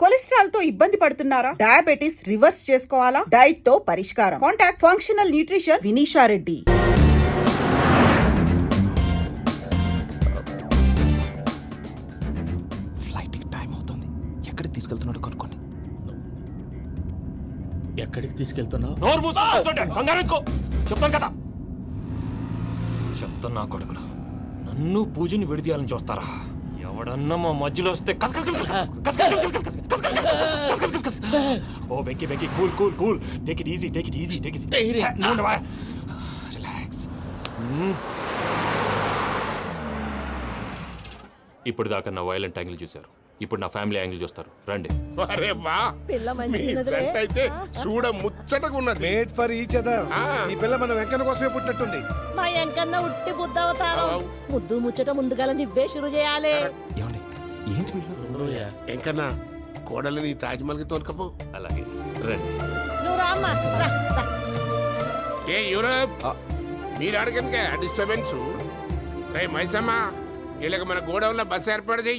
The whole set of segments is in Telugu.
కొలెస్ట్రాల్తో ఇబ్బంది పడుతున్నారా? డయాబెటిస్ రివర్స్ చేసుకోవాలా? డైట్తో పరిష్కారం. Contact functional nutrition Vineesha Reddy. Flight time అవుతుంది. ఎక్కడికి తీసుకెళ్తున్నాడో కనుక్కోండి. ఎక్కడికి తీసుకెళ్తున్నావు? నోరు మూసుకొని కూర్చోండి. కంగారు ఎక్కు. చెప్తాను కదా. చెప్తాను నా కొడుకురా నన్ను పూజని విడిదీయాలని చూస్తారా? ఎవడన్నా మా మధ్యలో వస్తే కస్ కస్ కస్ కస్ కస్ కస్ కస్ కస్ కస్ కస్ కస్ కస్ కస్ కస్ కస్ కస్. ఓ Venky Venky cool cool cool take it easy take it easy take it relax ఇప్పుడు దాకా నా వైలెంట్ యాంగిల్ చూశారు ఇప్పుడు నా ఫ్యామిలీ యాంగిల్ చూస్తారు. రండి. అరే వా పిల్ల మీ. జంట అయితే చూడ ముచ్చటగా ఉన్నది. మేడ్ ఫర్ ఈచ్ అదర్ ఆ. ఈ పిల్ల మన వెంకన్న కోసమే పుట్టినట్టుంది. మా ఎంకన్న ఉట్టి బుద్ధవతారం అవు. ముద్దు ముచ్చట ముందుగాల నువ్వే షురు చేయాలి. ఏమండి? ఏంటి వీళ్ళు? ఎంకన్నా కోడలిని తాజ్మహల్కి తోలుకపో. అలాగే. రండి. నువ్వు రామ్మా రా, రా. ఏ యూరప్! మీరు అడగనుక డిస్టర్బెన్స్ రే మైసమ్మ వీళ్ళకి మన గోడౌన్లో బస్సు ఏర్పాటు చేయి.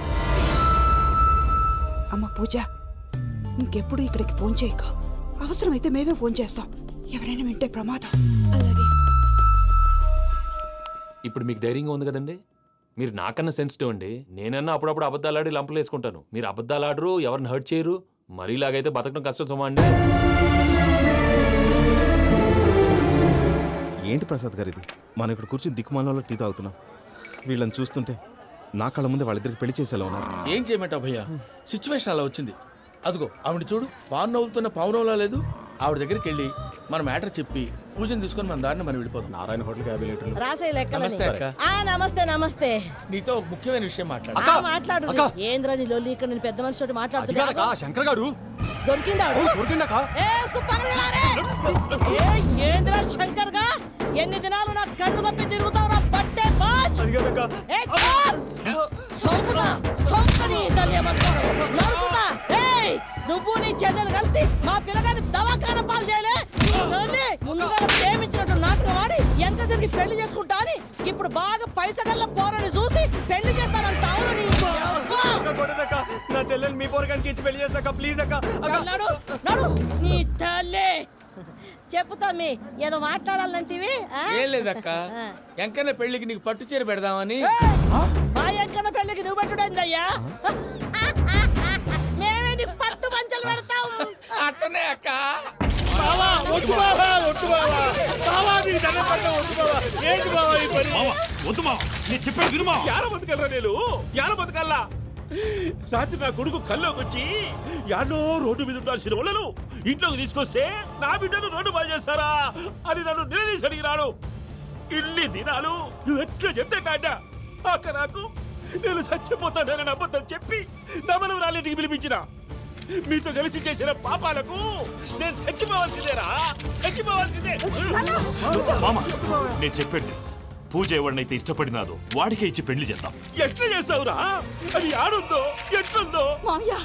అమ్మ పూజ ఇంకెప్పుడు ఇక్కడికి ఫోన్ చేయకు. అవసరమైతే మేమే ఫోన్ చేస్తాం. ఎవరైనా వింటే ప్రమాదం. అలాగే. ఇప్పుడు మీకు ధైర్యంగా ఉంది కదండి? మీరు నాకన్నా సెన్సిటివ్ అండి. నేనన్నా అప్పుడప్పుడు అబద్ధాలాడి లంపలు వేసుకుంటాను. మీరు అబద్ధాలు ఆడరు ఎవరిని హర్ట్ చేయరు. మరీ ఇలాగైతే బతకడం కష్టం సుమా అండి. ఏంటి ప్రసాద్ గారు ఇది మనం ఇక్కడ కూర్చుని దిక్కుమాలలో టీ తాగుతున్నాం. వీళ్ళని చూస్తుంటే నా కళ్ళ ముందే వాళ్ళిద్దరికి పెళ్ళి చేసేలా ఉన్నారు. ఏం చేయమంటావు భయ్యా? సిచ్యువేషన్ అలా వచ్చింది. అదిగో ఆవిడ చూడు. పాను నవ్వులుతున్న పావురంలా లేదు. ఆవిడ దగ్గరికి వెళ్ళి మన మ్యాటర్ చెప్పి పూజను తీసుకొని మన దారిని మనం వెళ్ళిపోతాం నారాయణ హోటల్కి యాభై లీటర్లు. రాసే నమస్తే అక్క. నమస్తే నమస్తే. నీతో ఒక ముఖ్యమైన విషయం మాట్లాడు ఆ, మాట్లాడు. ఏంద్ర నీ లొల్లి ఇక్కడ నేను పెద్ద మనిషి తోటి మాట్లాడుతున్నా శంకర్ గారు. ఏ, ఉస్కు! ఏ, ఏంద్రా శంకర్గా ఎన్ని దినాలు నా కళ్ళు కప్పి తిరుగుతావు? బట్టే బాచ్! ఏ! ఇప్పుడు బాగా పైసగల్ల పోరని చూసి పెళ్ళి చేస్తానంటావు నీ యవ్వ! నా చెల్లెలు మీ పోరగానికి ఇచ్చి పెళ్ళి చేస్తాక ప్లీజ్ అక్క నడు నడు నీ తల్లి చెప్పుతా మీ ఏదో మాట్లాడాలంటివి ఆ? ఏం లేదక్క ఆ. ఎంకన్న పెళ్ళికి నీకు పట్టు చీర పెడదామని ఏయ్! మా ఎంకన్న పెళ్ళికి నువ్వు పెట్టుడైందయ్యా మేమే నీకు పట్టు పంచలు పెడతాం అట్టనే అక్క వద్దు బావా వద్దు బావా బావా నీ దండం వద్దు బావా ఏంటి బావా ఈ పని? వద్దు మావా నేను చెప్పేది వినుమా యాడ బతకల్లా నేను? యాడ బతకల్లా రాత్రి నా కొడుకు కల్లోకి వచ్చి యాడో రోడ్డు మీద ఉండాల్సిన వాళ్ళను ఇంట్లోకి తీసుకొస్తే నా బిడ్డను రోడ్డు బాగా చేస్తారా అని నన్ను నిలదీసి అడిగినాడు. ఇన్ని దినాలు నువ్వు ఎట్లా చెప్తే కాడ అక్క నాకు నేను చచ్చిపోతానని అబద్ధం చెప్పి నా మనం రాలింటికి పిలిపించిన. మీతో కలిసి చేసిన పాపాలకు నేను చచ్చిపోవాల్సిందేరా? చచ్చిపోవాల్సిందే. మామ నేను చెప్పండి పూజ ఎవరినైతే ఇష్టపడినాదో వాడికే ఇచ్చి పెళ్ళి చేద్దాం. ఎట్లా చేస్తావురా? అది ఆడుందో ఎట్లుందో? మావయ్య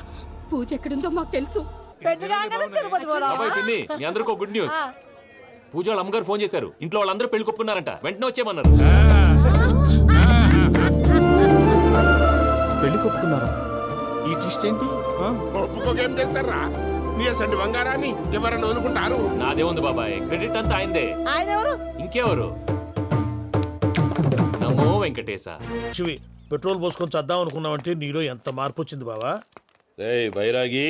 పూజ ఎక్కడుందో మాకు తెలుసు? అబ్బాయి పిన్ని మీ అందరికీ ఒక గుడ్ న్యూస్. పూజ వాళ్ళ అమ్మగారు ఫోన్ చేశారు. ఇంట్లో వాళ్ళందరూ పెళ్ళి కొప్పుకున్నారంట. వెంటనే వచ్చేయమన్నారు. పెళ్ళి కొప్పుకున్నారా? ఈ ట్విస్ట్ ఏంటి? ఒప్పుకోకేం చేస్తారా? నీ అసంటి బంగారాన్ని ఎవరన్నా వదులుకుంటారు? నాదే ఉంది బాబాయ్? క్రెడిట్ అంతా ఆయనదే. ఆయన ఎవరు ఇంకెవరు? నమో వెంకటేశ. శివి పెట్రోల్ పోసుకొని చద్దాం అనుకున్నావంటే నీలో ఎంత మార్పు వచ్చింది బావా? ఏయ్ బైరాగి.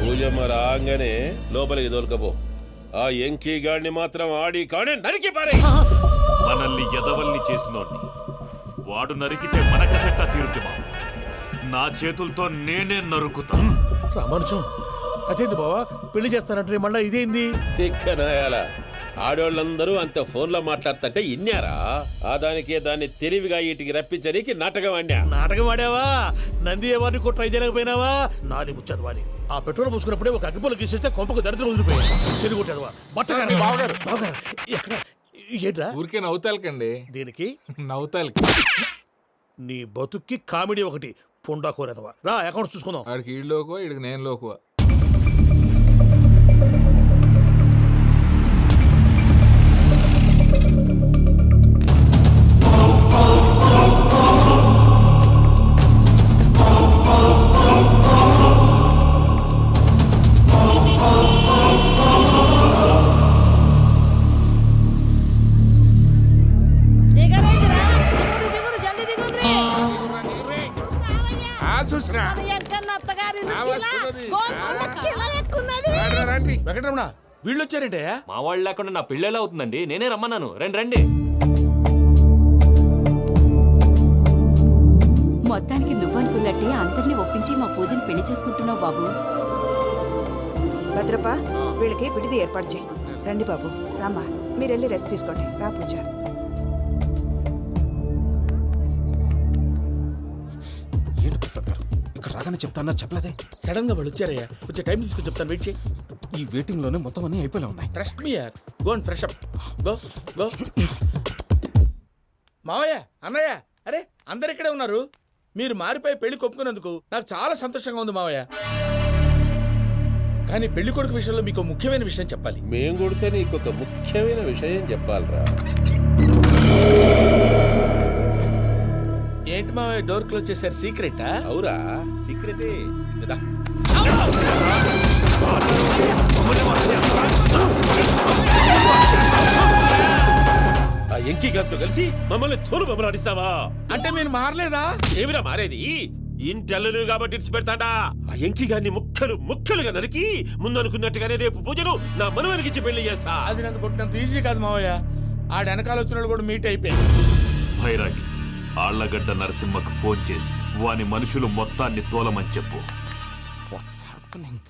పూజమ్మ రాగానే లోపలికి దొరకపో ఆ ఎంకీ గాడిని మాత్రం ఆడి కానీ నరికి పారే. మనల్ని ఎదవల్ని చేసినోడ్ని. వాడు నరికితే మనక సెట్ట తీరుతుమా నా చేతులతో నేనే నరుకుతా. రామానుజం అదేంది బావా? పెళ్ళి చేస్తానంటే మళ్ళీ ఇదేంది? తిక్కనాయాల. ఆడోళ్ళందరూ అంత ఫోన్లో మాట్లాడుతుంటే ఇన్నారా? ఆ దానికే దాన్ని తెలివిగా వీటికి రప్పించడానికి నాటకం అండా నాటకం ఆడావా? నంది ఎవరిని కూడా ట్రై చేయలేకపోయినావా? నాది ముచ్చదు వాని ఆ పెట్రోల్ పోసుకున్నప్పుడే ఒక అగ్గిపుల్ల గీసేస్తే కొంపకు దరిద్రం బావగారు. బావగారు ఎక్కడ? ఏంట్రా? ఊరికే నవ్వుతాలకండి. దీనికి? నవ్వుతాలకి. నీ బతుక్కి కామెడీ ఒకటి. పుండా కోరేదవా? రా అకౌంట్స్ చూసుకుందాం. ఆడికి ఈడు లోకువా ఈడికి నేను లోకువా? వాళ్ళు లేకుండా నా పెళ్ళెలా అవుతుందండి. నేనే రమ్మన్నాను. రండి రండి. మొత్తానికి నువ్వనుకున్నట్టే అందరినీ ఒప్పించి మా పూజని పెళ్ళి చేసుకుంటున్నావు బాబు. భద్రప వీళ్ళకి విడిది ఏర్పాటు చేయి. రండి బాబు రామ్మా. మీరు వెళ్ళి రెస్ట్ తీసుకోండి. రా పూజ. ఏంటి ప్రసాద్ గారు? ఇక్కడ రాగానే చెప్తాన్నా చెప్పలేదే. సడన్గా వాళ్ళు వచ్చారయ్యా. కొంచెం టైం తీసుకొని చెప్తాను. వెయిట్ చేయి. ఈ వెయిటింగ్లోనే మొత్తం అన్ని అయిపోయినా ఉన్నాయి. ట్రస్ట్ మీ యార్ go and fresh up go go మావయ్య అన్నయ్య అరే అందరు ఇక్కడే ఉన్నారు. మీరు మారిపోయి పెళ్ళి కొప్పుకున్నందుకు నాకు చాలా సంతోషంగా ఉంది మావయ్య. కానీ పెళ్ళి కొడుకు విషయంలో మీకు ముఖ్యమైన విషయం చెప్పాలి. మేం కొడితే నీకు ఒక ముఖ్యమైన విషయం చెప్పాలిరా. ఏంటి మావయ్య డోర్ క్లోజ్ చేశారు? సీక్రెటా అవురా సీక్రెటే ఇదా. ఆ ఎంకీ గారితో కలిసి మమ్మల్ని తోలు బొమ్మలాడిస్తావా? అంటే మీరు మారలేదా? ఏమిరా మారేది? ఇంటల్లులు కాబట్టి ఇడిచి పెడతాడా. ఆ ఎంకి గారిని ముక్కలు ముక్కలుగా నరికి ముందు అనుకున్నట్టుగానే రేపు పూజను నా మనవనికిచ్చి పెళ్ళి చేస్తా. అది నన్ను కొట్టినంత ఈజీ కాదు మావయ్య. ఆడ వెనకాల వచ్చిన వాళ్ళు కూడా మీట్ అయిపోయారు. భైరాగి ఆళ్ళగడ్డ నరసింహకు ఫోన్ చేసి వాని మనుషులు మొత్తాన్ని తోలమని చెప్పు. వాట్స్ హ్యాపెనింగ్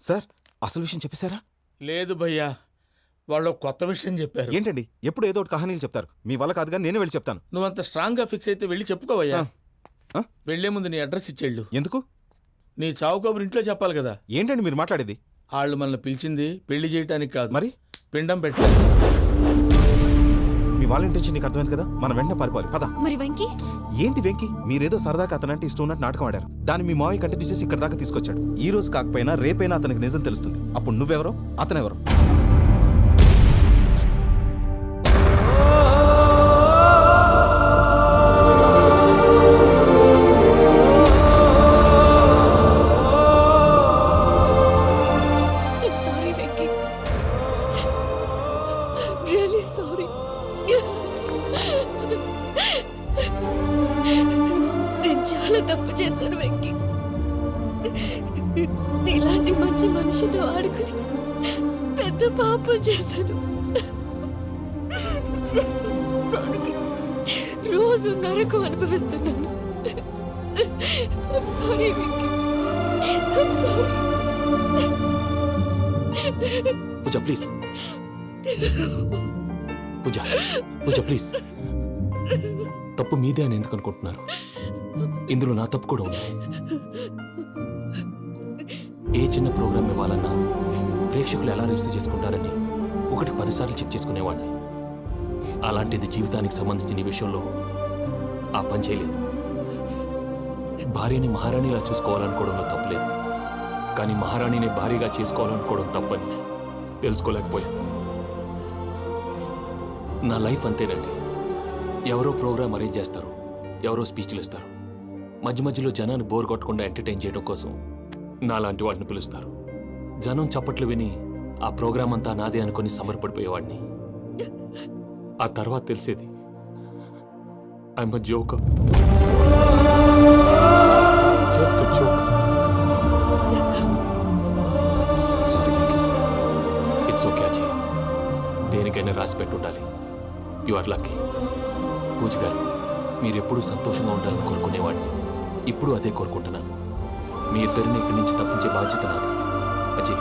సార్ అసలు విషయం చెప్పేశారా? లేదు భయ్యా వాళ్ళు కొత్త విషయం చెప్పారు. ఏంటండి? ఎప్పుడు ఏదో ఒకటి కహానీలు చెప్తారు. మీ వల్ల కాదుగా నేనే వెళ్ళి చెప్తాను. నువ్వంత స్ట్రాంగ్గా ఫిక్స్ అయితే వెళ్ళి చెప్పుకోవయ్యా. వెళ్ళే ముందు నీ అడ్రస్ ఇచ్చేళ్ళు. ఎందుకు? నీ చావు కబురు ఇంట్లో చెప్పాలి కదా. ఏంటండి మీరు మాట్లాడేది? వాళ్ళు మనల్ని పిలిచింది పెళ్ళి చేయటానికి కాదు. మరి? పిండం పెట్టాలి. మీ వాళ్ళ ఇంటి నుంచి నీకు అర్థమైంది కదా? మనం వెంటనే పారిపోవాలి. పద. మరి వెంకీ? ఏంటి వెంకి? మీరేదో సరదాగా అతనంటే ఇష్టం ఉన్నట్టు నాటకం ఆడారు. దాన్ని మీ మావయ్య కంటిన్యూ చేసి ఇక్కడ దాకా తీసుకొచ్చాడు. ఈ రోజు కాకపోయినా రేపైనా అతనికి నిజం తెలుస్తుంది. అప్పుడు నువ్వెవరో? అతనెవరో? నరకం అనుభవిస్తున్నాను. Sorry Pooja please Pooja Pooja please తప్పు మీదే అని ఎందుకు అనుకుంటున్నారు? ఇందులో నా తప్పు కూడా ఉంది. ఏ చిన్న ప్రోగ్రామ్ ఇవ్వాలన్నా ప్రేక్షకులు ఎలా రిసీవ్ చేసుకుంటారని ఒకటి పదిసార్లు చెక్ చేసుకునేవాడిని. అలాంటిది జీవితానికి సంబంధించిన ఈ విషయంలో ఆ పని చేయలేదు. భార్యని మహారాణిలా చూసుకోవాలనుకోవడంలో తప్పలేదు. కానీ మహారాణిని భారీగా చేసుకోవాలనుకోవడం తప్పని తెలుసుకోలేకపోయా నా లైఫ్ అంతేనండి. ఎవరో ప్రోగ్రామ్ అరేంజ్ చేస్తారు ఎవరో స్పీచ్లు ఇస్తారు. మధ్య మధ్యలో జనాన్ని బోర్ కొట్టకుండా ఎంటర్టైన్ చేయడం కోసం నాలాంటి వాళ్ళని పిలుస్తారు. జనం చప్పట్లు విని ఆ ప్రోగ్రాం అంతా నాదే అనుకుని సమర్పడిపోయేవాడిని. ఆ తర్వాత తెలిసేది I'm joke a joke sorry it's okay Ajay దేనికైనా రాసి పెట్టుండాలి. You are lucky Pooja garu మీరు ఎప్పుడూ సంతోషంగా ఉండాలని కోరుకునేవాడిని. ఇప్పుడు అదే కోరుకుంటున్నాను. మీ ఇద్దరిని ఇక్కడి నుంచి తప్పించే బాధ్యత నాది. అజయ్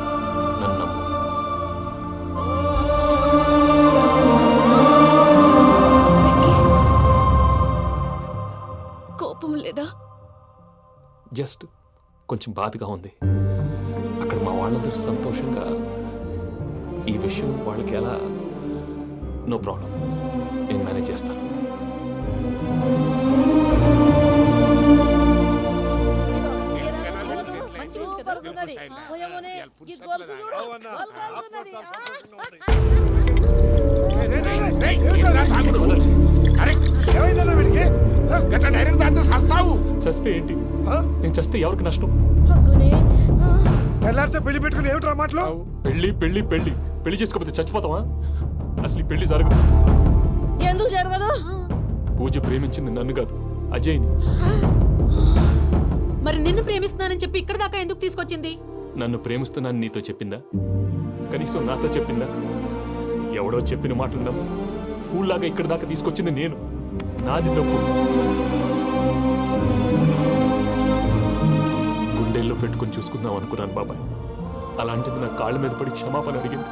బాధగా ఉంది. అక్కడ మా వాళ్ళందరూ సంతోషంగా ఈ విషయం వాళ్ళకి ఎలా? నో ప్రాబ్లం నేను మేనేజ్ చేస్తాను. చస్తే ఏంటి? నేను చస్తే ఎవరికి నష్టం? పెళ్ళి పెట్టుకుని ఏమిట్రా మాటలు? పెళ్ళి పెళ్ళి పెళ్ళి. పెళ్ళి చేసుకోకపోతే చచ్చిపోతావా? అసలు ఈ పెళ్ళి జరగదు. ఎందుకు జరగదు? పూజ ప్రేమించింది నన్ను కాదు అజయ్ని. మరి నిన్ను ప్రేమిస్తున్నానని చెప్పి ఇక్కడ దాకా ఎందుకు తీసుకొచ్చింది? నన్ను ప్రేమిస్తున్నాను నీతో చెప్పిందా? కనీసం నాతో చెప్పిందా? ఎవడో చెప్పిన మాటలు నమ్ము. ఫూల్ లాగా ఇక్కడి దాకా తీసుకొచ్చింది నేను. నాది తప్పు. పెట్టుకొని చూసుకుందాం అనుకున్నాను బాబాయ్. అలాంటిది నా కాళ్ళ మీద పడి క్షమాపణ అడిగింది.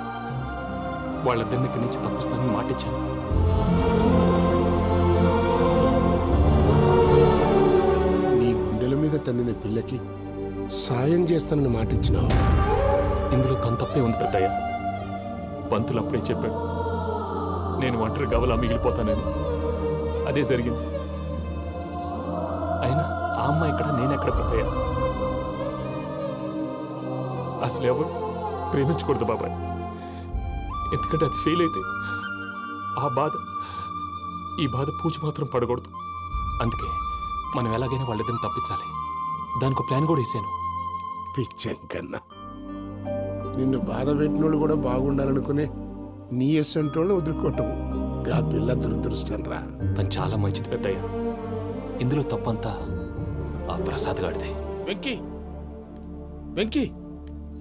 వాళ్ళిద్దరిని ఇక్కడి నుంచి తప్పిస్తానని మాటిచ్చాను. నీ గుండెల మీద తన్నిన పిల్లకి సాయం చేస్తానని మాటిచ్చినావు. ఇందులో తన తప్పే ఉంది పెద్దయ్య. పంతులు అప్పుడే చెప్పాడు. నేను ఒంటరి గవలా మిగిలిపోతానని. అదే జరిగింది. అయినా ఆ అమ్మాయి ఎక్కడ నేనెక్కడ పెద్దయ్య? అసలు ఎవరు? ప్రేమించకూడదు బాబాయ్. ఎందుకంటే అది ఫెయిల్ అయితే ఆ బాధ ఈ బాధ పూజ మాత్రం పడకూడదు. అందుకే మనం ఎలాగైనా వాళ్ళిద్దరిని తప్పించాలి. దానికి ప్లాన్ కూడా వేసాను. పిచ్చం కన్నా. నిన్ను బాధ పెట్టినోళ్ళు కూడా బాగుండాలనుకునే నీ ఎస్సంటోళ్ళని వదులుకోవటం. ఆ పిల్ల దురదృష్టం రా. తను చాలా మంచిది పెద్దయ్య. ఇందులో తప్పంతా ఆ ప్రసాద్ గాడిదే వెంకీ! వెంకీ!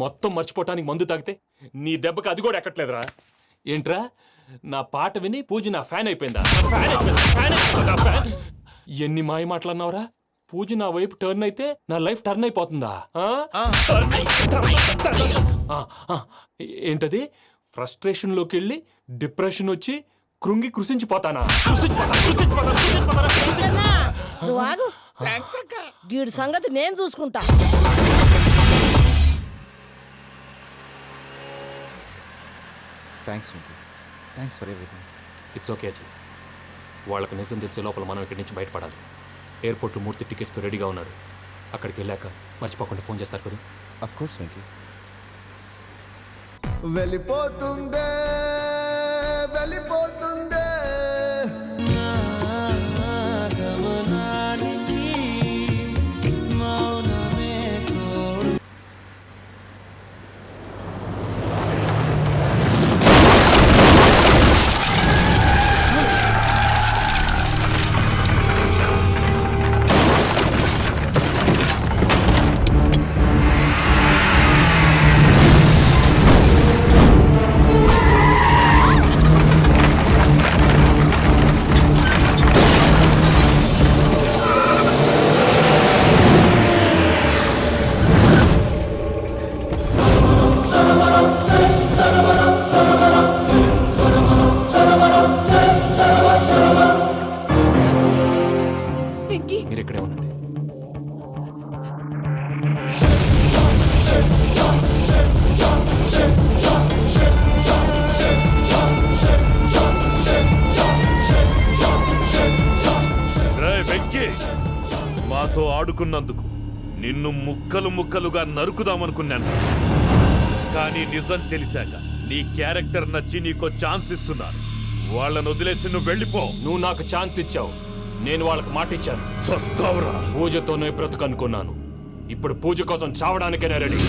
మొత్తం మర్చిపోవటానికి మందు తాగితే నీ దెబ్బకి అది కూడా ఎక్కట్లేదురా. ఏంట్రా? నా పాట విని పూజ నా ఫ్యాన్ అయిపోయిందా? ఎన్ని మాయ మాటలన్నావురా? పూజ నా వైపు టర్న్ అయితే నా లైఫ్ టర్న్ అయిపోతుందా. ఏంటది? ఫ్రస్ట్రేషన్లోకి వెళ్ళి డిప్రెషన్ వచ్చి కృంగి కృషించిపోతానా సంగతి నేను చూసుకుంటా. Thanks Venky thanks for everything it's okay Ajay వాళ్ళకి నిజం తెలిసే లోపల మనం ఇక్కడి నుంచి బయటపడాలి. ఎయిర్పోర్ట్ మూర్తి టికెట్స్తో రెడీగా ఉన్నాడు అక్కడికి వెళ్ళాక మర్చిపోకుండా ఫోన్ చేస్తారు కదా? అఫ్ కోర్స్ వెంకీ వెళ్ళిపోతుందే వెళ్ళిపోతుందే. నాతో ఆడుకున్నందుకు నిన్ను ముక్కలు ముక్కలుగా నరుకుదామనుకున్నాను. కానీ నిజం తెలిసాక నీ క్యారెక్టర్ నచ్చి నీకో ఛాన్స్ ఇస్తున్నాను. వాళ్ళను వదిలేసి నువ్వు వెళ్ళిపో. నువ్వు నాకు ఛాన్స్ ఇచ్చావు. నేను వాళ్ళకి మాట ఇచ్చాను. చస్తావురా. పూజతోనే బ్రతుకు అనుకున్నాను ఇప్పుడు పూజ కోసం చావడానికైనా రెడీ.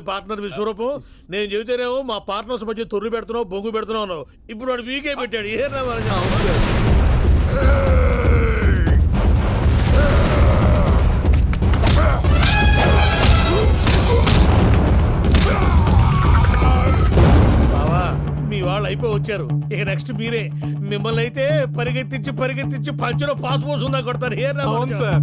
మీ పార్ట్నర్ విశ్వరూపం నేను చెబితేనేమో మా పార్ట్నర్స్ మధ్య తొర్రు పెడుతున్నావు బొంగు పెడుతున్నావు ఇప్పుడు వాడు వీకే పెట్టాడు. ఏ బావా మీ వాళ్ళు అయిపోయి వచ్చారు. ఇక నెక్స్ట్ మీరే. మిమ్మల్ని అయితే పరిగెత్తించి పరిగెత్తించి పంచులో పాస్ పోసుందా కొడతారు. ఏ అవును సార్.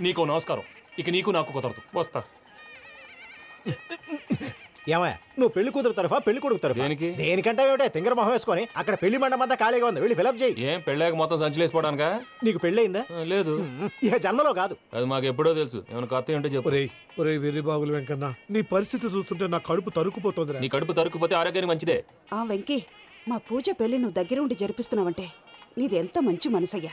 నీకు నమస్కారం. ఇక నీకు నాకు కుదరదు. వస్తా. ఏమయ్య నువ్వు పెళ్ళి కూతురు తరఫా పెళ్ళి కొడుకు తరఫా? దేనికి? దేనికంటే ఏమిటే తింగర మొహం వేసుకొని అక్కడ పెళ్ళి మండపం అంతా ఖాళీగా ఉంది. వెళ్ళి ఫిలప్ చేయి. ఏం పెళ్ళాక మొత్తం సంచలేసిపోవడానికా? నీకు పెళ్ళయిందా? లేదు. ఇక జన్మలో కాదు. అది మాకు ఎప్పుడో తెలుసు. ఏమైనా కొత్త ఉంటే చెప్పు. ఒరేయ్ ఒరేయ్ వెర్రి బాగులు వెంకన్న నీ పరిస్థితి చూస్తుంటే నా కడుపు తరుక్కుపోతుంది నీ కడుపు తరుక్కుపోతే ఆరోగ్యానికి మంచిదే. ఆ వెంకీ మా పూజ పెళ్ళి నువ్వు దగ్గర ఉండి జరిపిస్తున్నావంటే నీది ఎంత మంచి మనసయ్యా.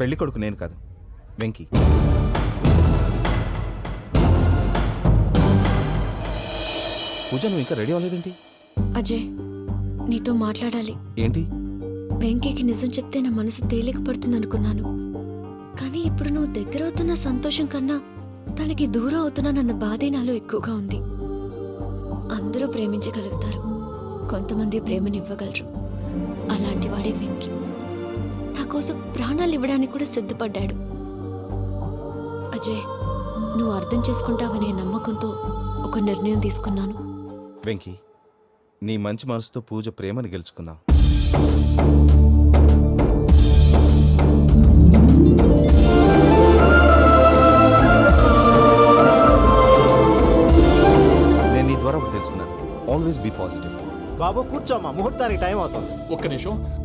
పెళ్ళి కొడుకు నేను కాదు వెంకీ. పూజ నువ్వు ఇంకా రెడీ అవ్వలేదేంటి? అజయ్ నీతో మాట్లాడాలి. ఏంటి? వెంకీకి నిజం చెప్తే నా మనసు తేలిక పడుతుంది అనుకున్నాను. కానీ ఇప్పుడు నువ్వు దగ్గర అవుతున్న సంతోషం కన్నా తనకి దూరం అవుతున్నానన్న బాధే నాలో ఎక్కువగా ఉంది. అందరూ ప్రేమించగలుగుతారు. కొంతమంది ప్రేమనివ్వగలరు. అలాంటి వాడే వెంకి. నా కోసం ప్రాణాలు ఇవ్వడానికి కూడా సిద్ధపడ్డాడు. అజయ్ నువ్వు అర్థం చేసుకుంటావనే నమ్మకంతో ఒక నిర్ణయం తీసుకున్నాను. వెంకీ నీ మంచి మనసుతో పూజ ప్రేమని గెలుచుకున్నావు నేను నీ ద్వారా ఒకటి తెలుసుకున్నాను. ఆల్వేస్ బీ పాజిటివ్ బాబు కూర్చోమ్మా. ముహూర్తానికి టైం అవుతుంది. ఒక్క నిమిషం.